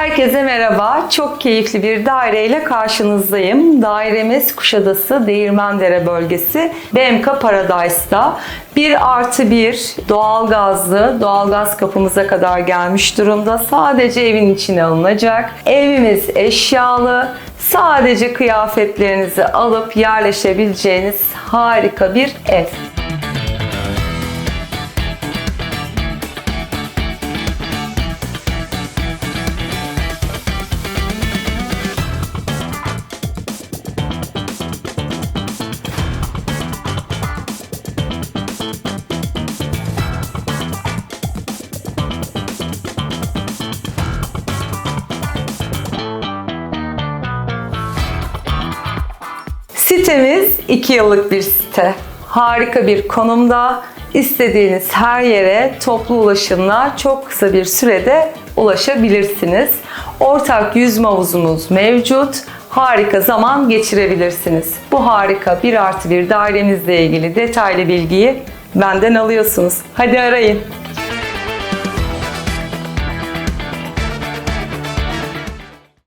Herkese merhaba. Çok keyifli bir daireyle karşınızdayım. Dairemiz Kuşadası Değirmendere bölgesi BMK Paradise'da. 1 artı 1 doğalgazlı, doğalgaz kapımıza kadar gelmiş durumda. Sadece evin içine alınacak. Evimiz eşyalı. Sadece kıyafetlerinizi alıp yerleşebileceğiniz harika bir ev. Sitemiz 2 yıllık bir site. Harika bir konumda. İstediğiniz her yere toplu ulaşımla çok kısa bir sürede ulaşabilirsiniz. Ortak yüzme havuzumuz mevcut. Harika zaman geçirebilirsiniz. Bu harika 1 artı 1 dairemizle ilgili detaylı bilgiyi benden alıyorsunuz. Hadi arayın.